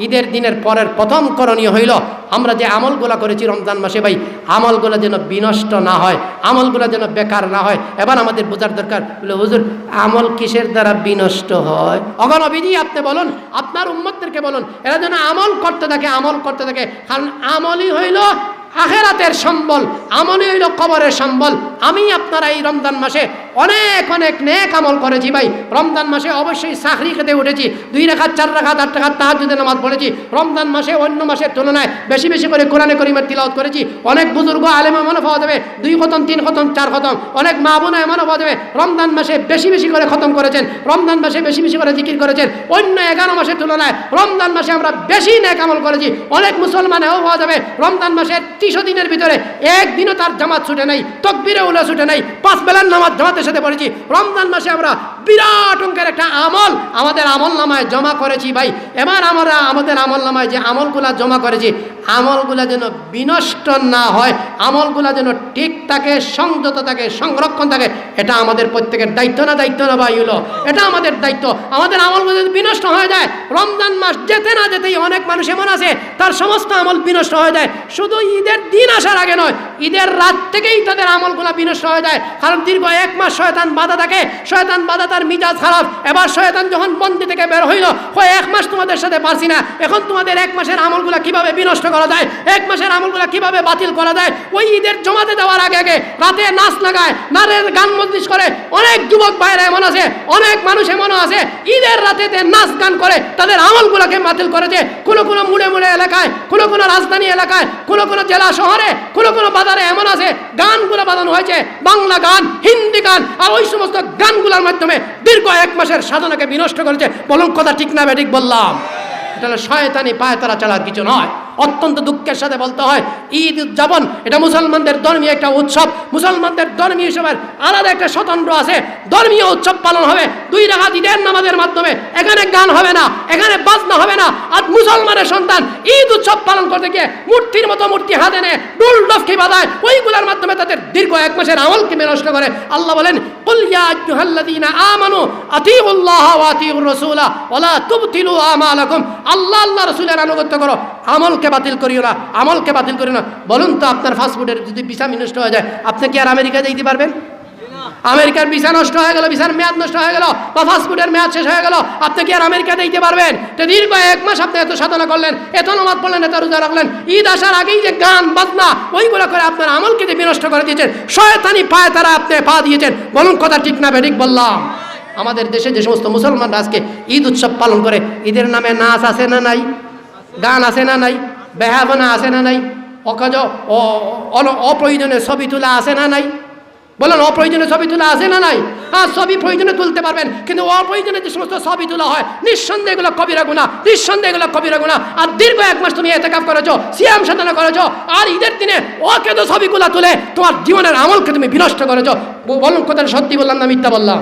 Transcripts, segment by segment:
ঈদের দিনের পরের প্রথম করণীয় হইল, আমরা যে আমলগুলা করেছি রমজান মাসে ভাই, আমলগুলা যেন বিনষ্ট না হয়, আমলগুলা যেন বেকার না হয়। এবার আমাদের বোঝার দরকার, বলে, হুজুর, আমল কিসের দ্বারা বিনষ্ট হয়? অগণবিধি আপনি বলুন, আপনার উম্মতদেরকে বলুন, এরা যেন আমল করতে থাকে, আমল করতে থাকে। কারণ আমলই হইল আখেরাতের সম্বল, আমলই হইল কবরের সম্বল। আমি আপনারা এই রমজান মাসে অনেক অনেক নেক আমল করেছি ভাই। রমজান মাসে অবশ্যই চাকরি খেতে উঠেছি। দুই রেখাত, চার রেখাত, আট রেখাত তাহাজুদে নামাজ পড়েছি। রমজান মাসে অন্য মাসের তুলনায় বেশি বেশি করে কোরআনে করিমের তিলাওয়াত করেছি। অনেক বুজুর্গ আলেম এমনও পাওয়া যাবে, দুই খতম, তিন খতম, চার খতম। অনেক মা বোনা এমনও পাওয়া যাবে, রমজান মাসে বেশি বেশি করে খতম করেছেন। রমজান মাসে বেশি বেশি করে জিকির করেছেন। অন্য এগারো মাসের তুলনায় রমজান মাসে আমরা বেশি নেক আমল করেছি। অনেক মুসলমান এও পাওয়া যাবে, রমজান মাসের ত্রিশো দিনের ভিতরে একদিনও তার জামাত ছুটে নাই তকবিরে উলা ছুটে নাই, পাঁচ বেলার নামাজ জামাতের সাথে পড়েছি। রমজান মাসে আমরা বিরাট অঙ্কের একটা আমল। আমাদের আমল নামায় জমা করেছি ভাই। এবার আমরা আমাদের আমল নামায় যে আমলগুলা জমা করেছি, আমলগুলা যেন বিনষ্ট না হয়, আমলগুলা যেন ঠিক থাকে, সংযত থাকে, সংরক্ষণ থাকে, এটা আমাদের প্রত্যেকের দায়িত্ব না দায়িত্ব না ভাই হলো? এটা আমাদের দায়িত্ব। আমাদের আমলগুলো যদি বিনষ্ট হয়ে যায়, রমজান মাস যেতে না যেতেই অনেক মানুষ এমন আছে, তার সমস্ত আমল বিনষ্ট হয়ে যায়। শুধু ঈদের দিন আসার আগে নয়, ঈদের রাত থেকেই তাদের আমলগুলো বিনষ্ট হয়ে যায়। কারণ দীর্ঘ এক মাস শয়তান বাধা থাকে, শয়তান বাধা তার মিজাজ খারাপ। এবার শয়তান যখন বন্দি থেকে বের হইল, কয়, এক মাস তোমাদের সাথে পারছি না। এখন তোমাদের এক মাসের আমলগুলো কীভাবে বিনষ্ট করা যায়? এক মাসের আমলগুলো কীভাবে বাতিল করা যায়? ওই ঈদের জমাতে দেওয়ার আগে আগে রাতে নাচ লাগায়, নারের গান মজলিস করে। অনেক যুবক ভাইরা এমন আছে, অনেক মানুষ এমনও আছে, ঈদের রাতেতে নাচ গান করে, তাদের আমলগুলোকে বাতিল করেছে। কোনো কোনো মুড়ে মুড়ে এলাকায়, কোনো কোনো রাজধানী এলাকায়, কোনো কোনো জেলা শহরে, কোনো কোনো বাজারে এমন আছে, গানগুলো বাজানো হয়েছে, বাংলা গান, হিন্দি গান, আর ওই সমস্ত গানগুলোর মাধ্যমে দীর্ঘ এক মাসের সাধনাকে বিনষ্ট করেছে। বলুন, কথা ঠিক না ব্যাটিক বললাম। এটা শয়তানি পায় তারা চালার কিছু নয়। অত্যন্ত দুঃখের সাথে বলতে হয়, ঈদ উদযাপন এটা মুসলমানদের ধর্মীয় একটা উৎসব। মুসলমানদের ধর্মীয় হিসেবের আলাদা একটা স্বতন্ত্র আছে। ধর্মীয় উৎসব পালন হবে, দুই রাখা ঈদের নামাজের মাধ্যমে। এখানে গান হবে না, এখানে বাজনা হবে না। আর মুসলমানের সন্তান ঈদ উৎসব পালন করতে গিয়ে মূর্তির মতো মূর্তি হাতে নেয় ডুল ডফকে বাঁধায় ওইগুলোর মাধ্যমে তাদের দীর্ঘ এক মাসের আমলকে নষ্ট করে। আল্লাহ বলেন আমানু আতিউল্লাহ আমলকে বাতিল করিও না। আমলকে বাতিল করিও না। বলুন তো আপনার ফাস্টফুডের যদি ভিসা নষ্ট হয়ে যায়, আপনি কি আর আমেরিকা যেতে পারবেন? আমেরিকার ভিসা নষ্ট হয়ে গেল ভিসার মেয়াদ নষ্ট হয়ে গেল, বা ফাস্টফুডের মেয়াদ শেষ হয়ে গেল, আপনি কি আর আমেরিকাতে দিতে পারবেন? তো দীর্ঘ এক মাস আপনি এত সাধনা করলেন, এত নামাজ পড়লেন, এত রোজা রাখলেন, ঈদ আসার আগেই যে গান, বাজনা, ওইগুলো করে আপনার আমলকে যে বিনষ্ট করে দিয়েছেন, শয়তানি পায় তারা আপনি পা দিয়েছেন। বলুন, কথা ঠিক না বেঠিক বললাম। আমাদের দেশে যে সমস্ত মুসলমানরা আজকে ঈদ উৎসব পালন করে, ঈদের নামে নাচ আছে না নাই? গান আছে না নাই? বেহাবনা আছে না নাই? অকাজ অপ্রয়োজনে ছবি তোলা আছে না নাই? বলেন অপ্রয়োজনে ছবি তোলা আছে না নাই? হ্যাঁ ছবি প্রয়োজনে তুলতে পারবেন, কিন্তু অপ্রয়োজনে যে সমস্ত ছবি তোলা হয়, নিঃসন্দেহে এগুলো কবিরা গুণা, নিঃসন্দেহে এগুলো কবিরা গুণা। আর দীর্ঘ এক মাস তুমি এতে কাপ করেছ, সিয়াম সাধনা করেছ, আর ঈদের দিনে অকেদ ছবিগুলো তুলে তোমার জীবনের আমলকে তুমি বিনষ্ট করেছ। বলুন কোথায় সত্যি বললাম না মিথ্যা বললাম?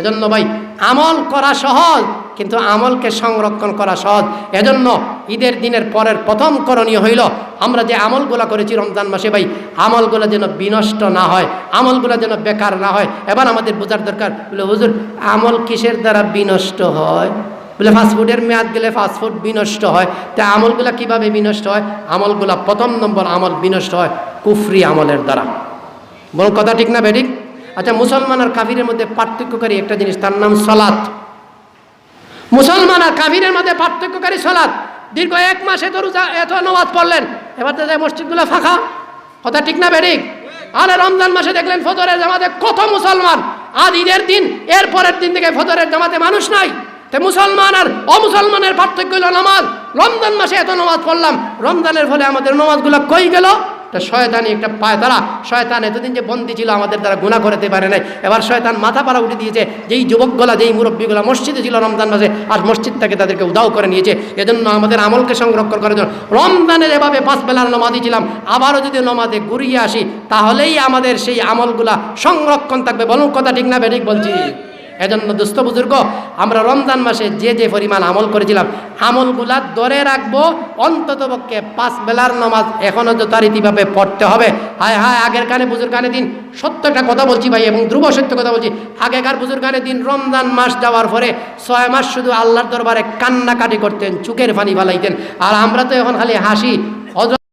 এজন্য ভাই, আমল করা সহজ কিন্তু আমলকে সংরক্ষণ করা সহজ। এজন্য ঈদের দিনের পরের প্রথম করণীয় হইল, আমরা যে আমলগুলো করেছি রমজান মাসে ভাই, আমলগুলো যেন বিনষ্ট না হয়, আমলগুলো যেন বেকার না হয়। এবার আমাদের বোঝার দরকার, বলে, হুজুর, আমল কিসের দ্বারা বিনষ্ট হয়? বলে, ফাস্টফুডের মেয়াদ গেলে ফাস্টফুড বিনষ্ট হয়। তা আমলগুলো কীভাবে বিনষ্ট হয়? আমলগুলো প্রথম নম্বর আমল বিনষ্ট হয় কুফরি আমলের দ্বারা। বল, কথা ঠিক না বেঠিক? আচ্ছা মুসলমান আর কাফিরের মধ্যে পার্থক্যকারী একটা জিনিস, তার নাম সলাৎ মুসলমান আর কাফিরের মধ্যে পার্থক্যকারী সলাৎ। দীর্ঘ এক মাস এত রোজা, এত নামাজ পড়লেন। এবার তো মসজিদগুলো ফাঁকা। কথা ঠিক না বেরিক? আরে রমজান মাসে দেখলেন ফজরের জামাতে কত মুসলমান। আজ ঈদের দিন, এর পরের দিন থেকে ফজরের জামাতে মানুষ নাই। তে মুসলমান আর অমুসলমানের পার্থক্য হলো নামাজ। রমজান মাসে এত নামাজ পড়লাম। রমজানের ফলে আমাদের নামাজগুলো কই গেল? তা শয়তানি একটা পায় তারা শয়তান এতদিন যে বন্দি ছিল, আমাদের দ্বারা গুণা করতে পারে নাই। এবার শয়তান মাথা পাড়া উঠে দিয়েছে, যেই যুবকগুলা, যেই মুরব্বীগুলা মসজিদে ছিল রমজান মাসে আর মসজিদ থেকে তাদেরকে উদাও করে নিয়েছে। এজন্য আমাদের আমলকে সংরক্ষণ করার জন্য রমজানের এভাবে পাঁচ বেলার নমাদি ছিলাম। আবারও যদি নমাদে ঘুরিয়ে আসি, তাহলেই আমাদের সেই আমলগুলা সংরক্ষণ থাকবে। বলুন, কথা ঠিক না বেঠিক বলছি? এজন্য দুস্থ বুজুর্গ, আমরা রমজান মাসে যে যে পরিমাণ আমল করেছিলাম, আমলগুলা ধরে রাখব, অন্তত পক্ষে পাঁচ বেলার নামাজ এখনও যথারীতিভাবে পড়তে হবে। হায় হায়, আগের কানে বুজুর কানে দিন, সত্যটা কথা বলছি ভাই, এবং ধ্রুব সত্য কথা বলছি। আগেকার বুজুর কানে দিন, রমজান মাস যাওয়ার পরে ছয় মাস শুধু আল্লাহর দরবারে কান্নাকাটি করতেন চুকের পানি ফালাইতেন। আর আমরা তো এখন খালি হাসি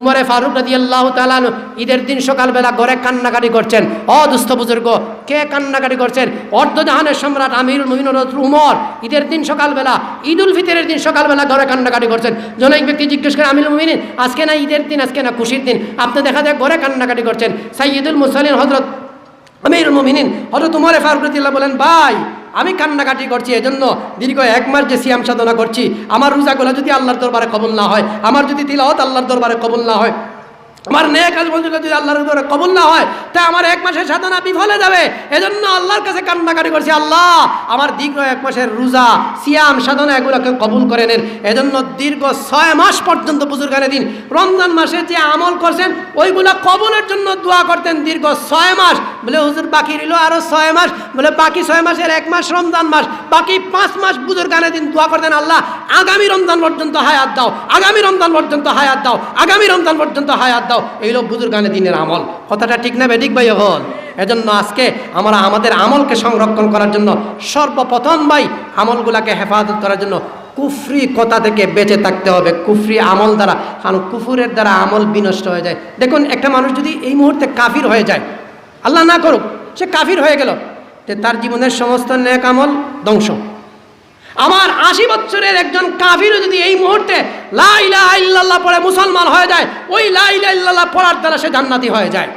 উমরে ফারুক রাজি আল্লাহ তালান ঈদের দিন সকালবেলা ঘরে কান্নাকাটি করছেন। অদুস্থ বুজুর্গ, কে কান্নাকাটি করছেন? অর্ধজাহানের সম্রাট আমিরুল মুমিন উমর ঈদের দিন সকালবেলা ঈদ উল ফিতরের দিন সকালবেলা ঘরে কান্নাকাটি করছেন। জনৈক ব্যক্তি জিজ্ঞেস করে, আমিরুল মুমিন আজকে না ঈদের দিন, আজকে না খুশির দিন? আপনি দেখা যায় ঘরে কান্নাকাটি করছেন। সাইয়দুল মুসালিন হজরত আমিরুল মুমিনিন হজরত উমরে ফারুক রাদিয়াল্লাহু বলেন, ভাই আমি কান্নাকাটি করছি, এজন্য দীর্ঘ এক মাস যে সিয়াম সাধনা করছি। আমার রোজাগুলো যদি আল্লাহর দরবারে কবল না হয়, আমার যদি তিলাওয়াত আল্লাহর দরবারে কবল না হয় আমার নেক কাজ যদি আল্লাহর দরবারে কবুল না হয়, তা আমার এক মাসের সাধনা বিফলে যাবে। এজন্য আল্লাহর কাছে কান্নাকাটি করছি, আল্লাহ, আমার দীর্ঘ এক মাসের রোজা, সিয়াম, সাধনা এগুলোকে কবুল করে নেন। এজন্য দীর্ঘ ছয় মাস পর্যন্ত বুজুর্গানে দিন। রমজান মাসে যে আমল করছেন, ওইগুলা কবুলের জন্য দোয়া করতেন দীর্ঘ ছয় মাস। বলে হুজুর, বাকি রইল আরও ছয় মাস। বলে বাকি ছয় মাসের এক মাস রমজান মাস, বাকি পাঁচ মাস বুজুর্গানে দিন দোয়া করতেন, আল্লাহ, আগামী রমজান পর্যন্ত হায়াত দাও, আগামী রমজান পর্যন্ত হায়াত দাও, আগামী রমজান পর্যন্ত হায়াত দাও, এই লোক বুজুর্গানে দিনের আমল। কথাটা ঠিক না বেঠিক ভাই হল এজন্য আজকে আমরা আমাদের আমলকে সংরক্ষণ করার জন্য সর্বপ্রথম ভাই আমলগুলাকে হেফাজত করার জন্য কুফরি কথা থেকে বেঁচে থাকতে হবে। কুফরি আমল দ্বারা, কারণ কুফুরের দ্বারা আমল বিনষ্ট হয়ে যায়। দেখুন, একটা মানুষ যদি এই মুহূর্তে কাফির হয়ে যায়, আল্লাহ না করুক, সে কাফির হয়ে গেল তার জীবনের সমস্ত নেক আমল ধ্বংস। আমার আশি বছরের একজন কাফিরও যদি এই মুহূর্তে লাইলা ইল্লাল্লাহ পড়ে মুসলমান হয়ে যায়, ওই লাইলা ইল্লাল্লাহ পড়ার দ্বারা সে জান্নাতি হয়ে যায়।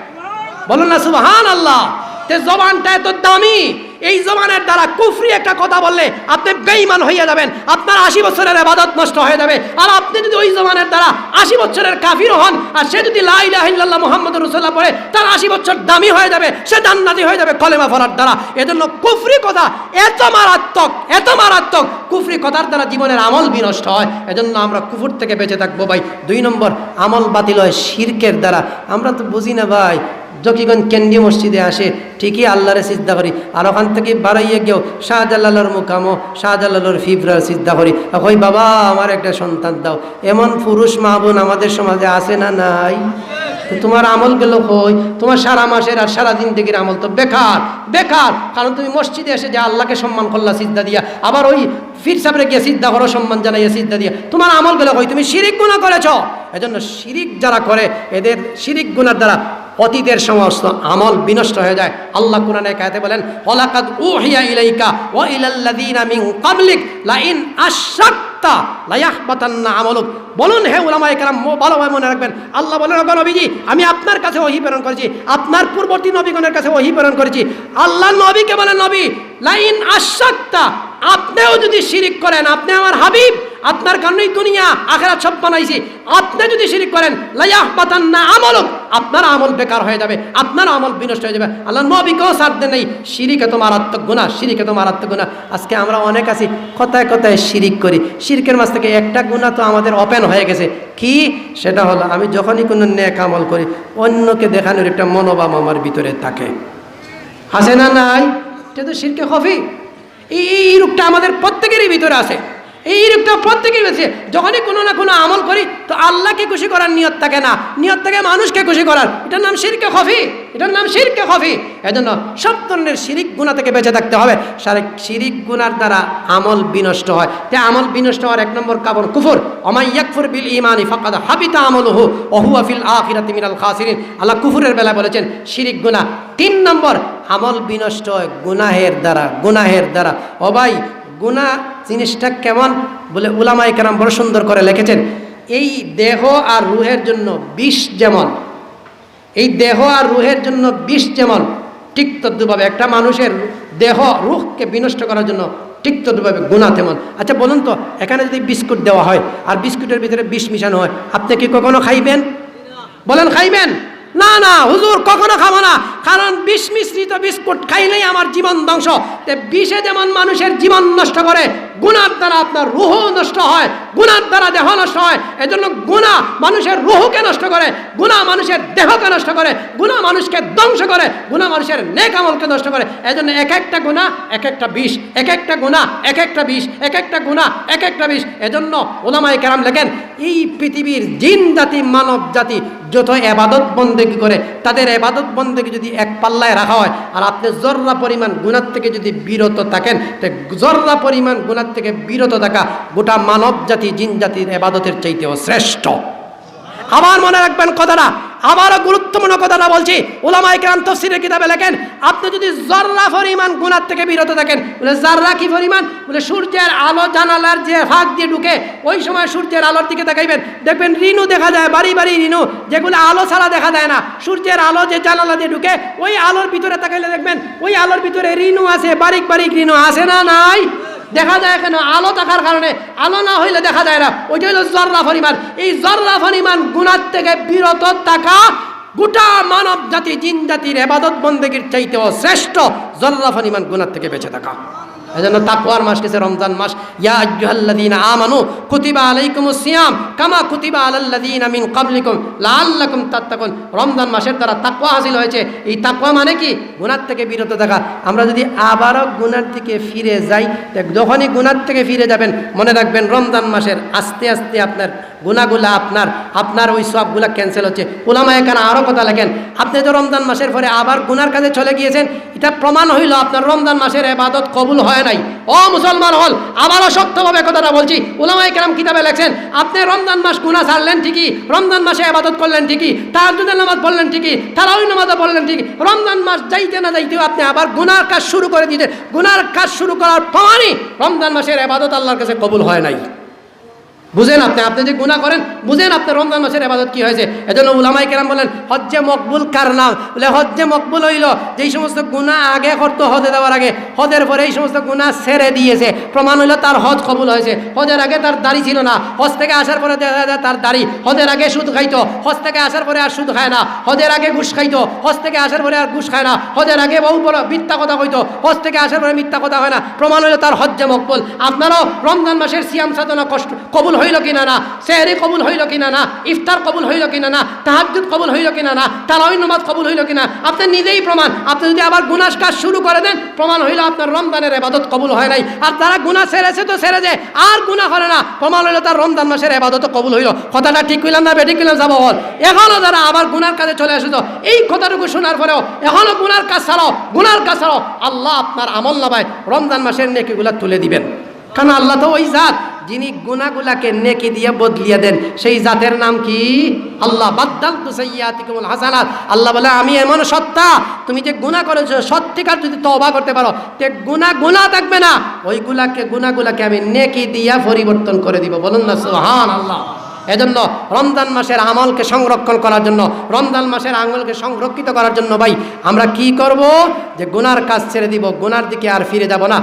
বলুন না সুবহান আল্লাহ তে জবানটা এত দামি। এই জবানের দ্বারা কুফরি একটা কথা বললে আপনি বেঈমান হইয়া যাবেন, আপনার আশি বছরের আবাদত নষ্ট হয়ে যাবে। আর আপনি যদি ওই জমানের দ্বারা আশি বছরের কাফির হন, আর সে যদি লাইলাহিল্লাহ মোহাম্মদ রসুল্লাহ পড়ে তার আশি বছর দামি হয়ে যাবে, সে জান্নাতি হয়ে যাবে কলেমা ফরার দ্বারা। এজন্য কুফরি কথা এত মারাত্মক এত মারাত্মক, কুফরি কথার দ্বারা জীবনের আমল বিনষ্ট হয়। এজন্য আমরা কুফুর থেকে বেঁচে থাকব ভাই। দুই নম্বর, আমল বাতিল হয় শিরকের দ্বারা। আমরা তো বুঝি না ভাই জকিগঞ্জ কেন্দ্রীয় মসজিদে আসে, ঠিকই আল্লাহরে সিদ্ধা করি। আর ওখান থেকে বাড়াইয়ে গেও শাহজালালোর মুকামো শাহজালালোর ফিবরার সিদ্ধা করি। ওই বাবা, আমার একটা সন্তান দাও। এমন পুরুষ মা বোন আমাদের সমাজে আছে না নাই? তোমার আমল গেল কই? তোমার সারা মাসের আর সারা দিন থেকে আমল তো বেকার বেকার। কারণ তুমি মসজিদে এসে যে আল্লাহকে সম্মান করলা সিদ্ধা দিয়া, আবার ওই ফির সাবরে গিয়ে সিদ্ধা করো, সম্মান জানাইয়া সিদ্ধা দিয়া। তোমার আমল গেল কই? তুমি শিরিক গুণা করেছ। এজন্য শিরিক যারা করে, এদের শিরিক গুণার দ্বারা অতীতের সমস্ত আমল বিনষ্ট হয়ে যায়। আল্লাহ কোরআনে কায়তে বলেন, ওয়ালাকাদ উহিয়া ইলাইকা ওয়া ইলাল্লাযিনা মিন ক্বাবলিক লা ইন আশরাকতা লা ইয়াহবাতান্না আমালুক। বলুন, হে উলামায়ে কেরাম ভালোভাবে মনে রাখবেন। আল্লাহ বলেন, ওগো নবীজি, আমি আপনার কাছে ওহী প্রেরণ করেছি। আপনার পূর্ববর্তী নবীগণের কাছে ওহী প্রেরণ করেছি। আল্লাহ নবীকে বলেন, নবী লা ইন আশরাকতা আপনিও যদি শিরিক করেন, আপনি আমার হাবিব, আপনার কারণেই দুনিয়া, আখেরাত সব বানাইছি। আপনি যদি শিরিক করেন লাইয়াহ পাতান না আমলক, আপনার আমল বেকার হয়ে যাবে, আপনার আমল বিনষ্ট হয়ে যাবে। আল্লাহ নবীকেও সারতে নেই। শিরিক এত মারাত্মক গুণা শিরিক এত মারাত্মক গুণা আজকে আমরা অনেক আছি, কথায় কথায় শিরিক করি। শিরিকের মাছ থেকে একটা গুণা তো আমাদের ওপেন হয়ে গেছে। কি? সেটা হলো আমি যখনই কোনো ন্যাক আমল করি, অন্যকে দেখানোর একটা মনোভাব আমার ভিতরে থাকে। আছে না নাই? এটা তো শিরকে খফি এই রূপটা আমাদের প্রত্যেকেরই ভিতরে আছে। এই রূপটা প্রত্যেকেরই আছে যখনই কোনো না কোনো আমল করি, তো আল্লাহকে খুশি করার নিয়ত থাকে না। নিয়ত থাকে মানুষকে খুশি করার। এটার নাম শিরকে খফি। এটার নাম শিরকে খফি। এজন্য সব ধরনের শিরিক গুণা থেকে বেঁচে থাকতে হবে। সারে শিরিক গুনার দ্বারা আমল বিনষ্ট হয়। তে আমল বিনষ্ট হওয়ার এক নম্বর কাবর কুফর। অমাই ইয়াকফুর বিল ইমানি ফাকাদ হাবিতা আমলহু ওহুয়া ফিল আখিরাতি মিনাল খাসিরিন। আল্লাহ কুফুরের বেলা বলেছেন, শিরিক গুনাহ। তিন নম্বর, আমল বিনষ্ট হয় গুনাহের দ্বারা। গুনাহের দ্বারা। ও ভাই, গুনাহ জিনিসটা কেমন বলে উলামাই কেরাম বড় সুন্দর করে লিখেছেন। এই দেহ আর রুহের জন্য বিষ যেমন। এই দেহ আর রুহের জন্য বিষ যেমন, ঠিক তদ্রুভাবে একটা মানুষের দেহ রুহকে বিনষ্ট করার জন্য ঠিক তদ্রুভাবে গুণা তেমন। আচ্ছা বলুন তো, এখানে যদি বিস্কুট দেওয়া হয় আর বিস্কুটের ভিতরে বিষ মিশানো হয়, আপনি কি কখনো খাইবেন? বলেন, খাইবেন? না না, হুজুর, কখনো খাব না। কারণ বিষ মিশ্রিত বিস্কুট খাইলেই আমার জীবন ধ্বংস। বিষে যেমন মানুষের জীবন নষ্ট করে, গুণার দ্বারা আপনার রুহ নষ্ট হয়। গুনার দ্বারা দেহ নষ্ট হয়, এজন্য গুণা মানুষের রুহকে নষ্ট করে, গুণা মানুষের দেহকে নষ্ট করে, গুণা মানুষকে ধ্বংস করে, গুণা মানুষের নেক আমলকে নষ্ট করে। এজন্য এক একটা গুণা, এক একটা বিষ, এক একটা গুণা, এক একটা বিষ, এক একটা গুণা, এক একটা বিষ। এজন্য ওলামায় কেরাম লেখেন, এই পৃথিবীর জিন জাতি, মানব জাতি, যত এবাদত বন্দেগি করে, তাদের এবাদত বন্দেগি যদি এক পাল্লায় রাখা হয়, আর আপনি জর্রা পরিমাণ গুণার থেকে যদি বিরত থাকেন, তো জর্রা পরিমাণ গুণার থেকে বিরত থাকা গোটা মানব জাতি জিন জাতির এবাদতের চাইতেও শ্রেষ্ঠ। আমার মনে রাখবেন কথাটা, আবারও গুরুত্বপূর্ণ কথাটা বলছি। ওলামাই কেরাম তফসিরের কিতাবে লেখেন, আপনি যদি জর্রা পরিমাণ গুণার থেকে বিরত থাকেন, বলে জাররা কি পরিমাণ? বলে সূর্যের আলো জানালার যে ফাঁক দিয়ে ঢুকে, ওই সময় সূর্যের আলোর দিকে দেখাইবেন দেখবেন রিনু দেখা যায়, বাড়ি বাড়ি রিনু, যেগুলো আলো ছাড়া দেখা যায় না। সূর্যের আলো যে জানালা দিয়ে ঢুকে, ওই আলোর ভিতরে তাকাইলে দেখবেন, ওই আলোর ভিতরে রিনু আছে, বারিক বারিক রিনু আছে না নাই? দেখা যায় কেন? আলো থাকার কারণে আলো না হইলে দেখা যায় না। ওইটা হইল জর্রা ফরিমান এই জর্রা ফরিমান গুণার থেকে বিরত থাকা গোটা মানব জাতি জিন জাতির এবাদত বন্দেগীর চাইতেও শ্রেষ্ঠ জর্রা ফরিমান গুণার থেকে বেঁচে থাকা। এজন্য তাকওয়ার মাস কেছে রমজান মাস। ইয়া আইয়ুহাল্লাযীনা আমানু কুতিবা আলাইকুমুস সিয়াম কামা কুতিবা আলাল্লাযীনা মিন ক্বাবলিকুম লাআল্লাকুম তাত্তাকুন। রমজান মাসের দ্বারা তাকওয়া হাসিল হয়েছে। এই তাকওয়া মানে কি? গুনার থেকে বিরত থাকা। আমরা যদি আবারও গুনার দিকে ফিরে যাই যখনই গুনার থেকে ফিরে যাবেন, মনে রাখবেন রমজান মাসের আস্তে আস্তে আপনার গুনাগুলা আপনার আপনার ওই সবগুলা ক্যান্সেল হচ্ছে। ওলামা এখানে আরও কথা লেখেন, আপনি তো রমজান মাসের পরে আবার গুনার কাজে চলে গিয়েছেন, এটা প্রমাণ হইল আপনার রমজান মাসের এবাদত কবুল হয় নাই। ও মুসলমান হল, আবারও শক্তভাবে কথাটা বলছি। ওলামাই কেরাম কিতাবে লেখছেন, আপনি রমজান মাস গুণা ছাড়লেন ঠিকই, রমজান মাসে আবাদত করলেন ঠিকই তার তাহাজুদের নামাজ পড়লেন ঠিকই তারাউই নামাজও পড়লেন ঠিকই, রমজান মাস যাইতে না যাইতেও আপনি আবার গুনার কাজ শুরু করে দিতেন। গুনার কাজ শুরু করার প্রমাণই রমজান মাসের আবাদত আল্লাহর কাছে কবুল হয় নাই। বুঝেন আপনি আপনি যে গুণা করেন, বুঝেন আপনার রমজান মাসের আবাদত কি হয়েছে? এজন্য উলামাই কেরাম বলেন, হজ্জে মকবুল কার নাম? বলে, হজ্জে মকবুল হইল, যেই সমস্ত গুণা আগে করতো হজে দেওয়ার আগে। হজের পরে এই সমস্ত গুণা ছেড়ে দিয়েছে। প্রমাণ হইল তার হজ কবুল হয়েছে। হজের আগে তার দাড়ি ছিল না। হজ থেকে আসার পরে দেখা যায় তার দাড়ি হজের আগে সুদ খাইতো। হজ থেকে আসার পরে আর সুদ খায় না। হজের আগে ঘুষ খাইতো। হজ থেকে আসার পরে আর ঘুষ খায় না। হজের আগে বহু বড় মিথ্যা কথা কইতো। হজ থেকে আসার পরে মিথ্যা কথা হয় না। প্রমাণ হইল তার হজ্জে মকবুল। আপনারও রমজান মাসের সিয়াম সাধনা কষ্ট কবুল হইল কিনা না? সেহরি কবুল হইল কিনা না? ইফতার কবুল হইল কিনা না? তাহাজুদ কবুল হইল কিনা না? তারাউই নামাজ কবুল হইল কিনা? আপনি নিজেই প্রমাণ। আপনি যদি আবার গুনাস কাজ শুরু করে দেন, প্রমাণ হইল আপনার রমজানের এবাদত কবুল হয় নাই। আর তারা গুণা ছেড়েছে তো ছেড়ে যায়। আর গুণা করে না। প্রমাণ হইল তার রমজান মাসের এবাদত কবুল হইল। কথাটা ঠিক কইলাম না বেঠিক কইলাম, যাব হল এখনও যারা আবার গুনার কাজে চলে আসে তো এই কথাটুকু শোনার পরেও এখনও গুনার কাজ ছাড়াও, গুনার কাজ ছাড়াও আল্লাহ আপনার আমল নামায় রমজান মাসের নেকিগুলা তুলে দিবেন। কারণ আল্লাহ তো ওই জাত। যিনি গুনাগুলাকে নেকি দিয়ে বদলিয়ে দেন, সেই জাতের নাম কি? আল্লাহ। বাদ্দাল তু সাইয়াতিকুমুল হাসানাত। আল্লাহ বলে, আমি এমন সত্তা, তুমি যে গুনাহ করেছ, সত্যিকার যদি তওবা করতে পারো, তে গুনাহ গুনাহ থাকবে না। ওইগুলাকে, গুনাহগুলাকে আমি নেকি দিয়া পরিবর্তন করে দিব। বলুন না সুবহান আল্লাহ এজন্য রমজান মাসের আমলকে সংরক্ষণ করার জন্য, রমজান মাসের আঙুলকে সংরক্ষিত করার জন্য ভাই, আমরা কি করব? যে গুনার কাজ ছেড়ে দিব, গুনার দিকে আর ফিরে যাব না।